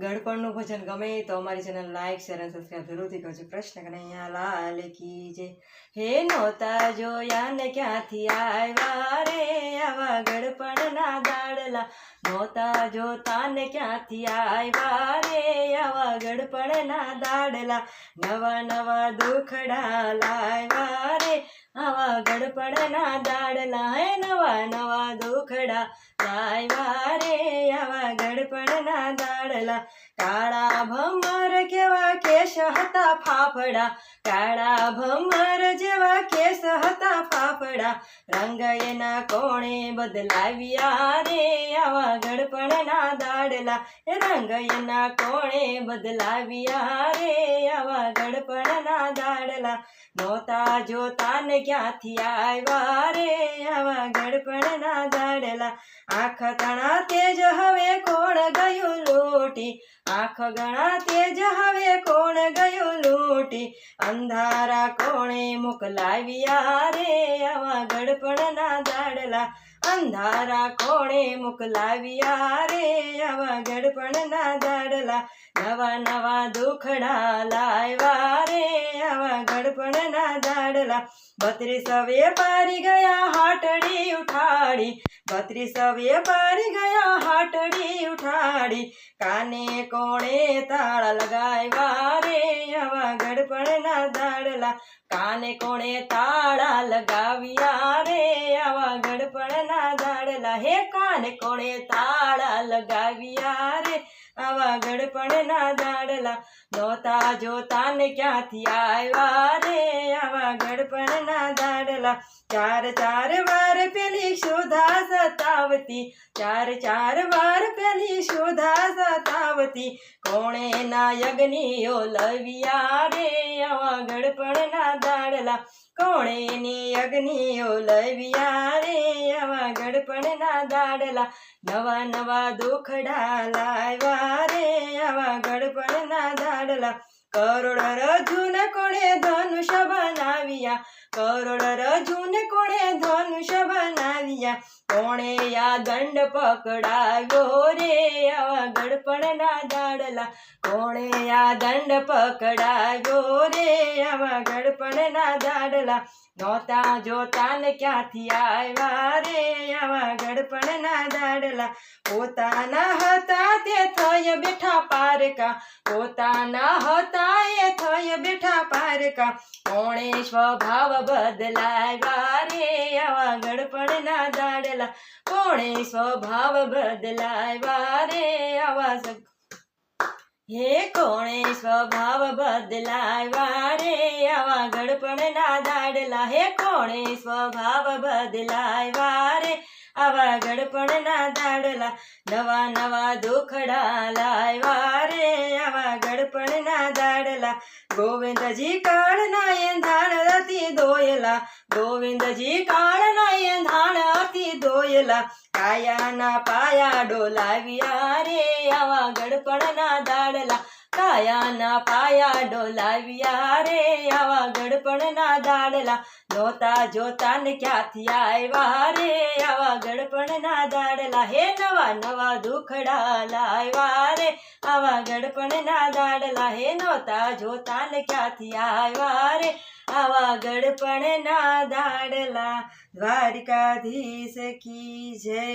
ગણપણનું ભજન ગમે તો અમારી ચેનલ લાઈક શેર અને સબસ્ક્રાઈબ જરૂરથી કરજો. કૃષ્ણ કનૈયા લાલ કી જે હે નોતા જોયા ને ક્યાંથી આવ્યા રે? આવા ગડપણના દાડલા. નોતા જોતા ને ક્યાંથી આવ્યા રે? આવા ગડપણના દાડલા, નવા નવા દુખડા લાવ્યા રે. આવા ગડપણના દાડલા હે નવા નવા દુખડા લાવ્યા રે. આવા ગડપણના દાડલા, કાળા ભમર કેવા કેશ હતા ફાફડા. કાળા ભમર જેવા કેસ હતા ફાફડા રંગ એના કોણે બદલાવ્યા રે? આવા ગડપણના દાડલા રંગ એના કોણે બદલાવ્યા રે? આવા ગડપણના દાડલા નોતા જોતા ને ક્યાંથી આવ્યા રે? આવા ગડપણના દાડલા આંખ તણા તેજ હવે કોણ ગયું લૂટી. આંખ ગણા તેજ હવે કોણ ગયું લૂટી? અંધારા કોણે મોકલાવ્યા રે? આવા ગડપણના દાડલા. અંધારા કોણે મોકલાવ્યા રે, આવા ગડપણના દાડલા, નવા નવા દુખડા લાવ્યા રે, આવા ગડપણના દાડલા. બત્રીસ વેપારી ગયા હાટડી ઉઠાડી, બત્રીસ વેપારી ગયા હાટડી ઉઠાડી. કાને કોણે તાળા લગાવ્યા રે, આવા ગડપણના દાડલા. કાને કોણે તાળા લગાવ્યા રે, આવા ગડપણના દાડલા હે કાને કોણે તાળા લગાવ્યા રે? આવા ગડપણના દાડલા નોતા જોતા ને ક્યાંથી આવ્યા રે? આવા ગડપણના દાડલા ચાર ચાર વાર પેલી શોધા સતાવતી, ચાર ચાર વાર પેલી શોધા સતાવતી, કોણે ના યજ્ઞીઓ લવિયા રે? આવા ગડપણના દાડલા કોણે ની અગ્નિઓ લવિયા રે? આવા ગડપણના દાડલા નવા નવા દુખડા લાવ્યા રે આવા ગડપણના દાડલા. કરોડ રજુન કોણે ધનુષ બનાવ્યા? કરોડ રજુન કોણે ધનુષ બનાવ્યા? કોણે આ દંડ પકડાવ્યો રે આવા ગડપણના દાડલા? કોણે આ દંડ પકડાવ્યો રે આવા ગડપણના દાડલા? નોતા જોતા ને ક્યાંથી આવ્યા રે આવા ગડપણના દાડલા? પોતાના હતા પારકા, પોતાના હતા એ થઈ બેઠા પારકા. કોણે સ્વભાવ બદલાવ્યા રે, આવા ગડપણના દાડલા. કોણે સ્વભાવ બદલાવ્યા રે, આવા હે, કોણે સ્વભાવ બદલાવ્યા રે, આવા ગડપણના દાડલા. હે, કોણે સ્વભાવ બદલાવ્યા રે આવા ગડપણના દાડલા, નવા નવા દુખડા લાવ્યા રે. આવા ગડપણના દાડલા, ગોવિંદજી કાળના એંધાણ હતી દોયલા, ગોવિંદજી કાળના એંધાણ હતી દોયલા, કાયાના પાયા ડોલાવ્યા રે. આવા ગડપણના દાડલા કાયાના પાયા ડોલાવ્યા રે, આવા ગડપણના દાડલા જોતા જોતા ને ક્યાંથી આવ્યા રે, આવા ગડપણના દાડલા હે, નવા નવા દુખડા લાવ્યા રે, આવા ગડપણના દાડલા હે નોતા જોતા ને ક્યાંથી આવ્યા રે, આવા ગડપણના દાડલા દ્વારકાધીશ કી જય.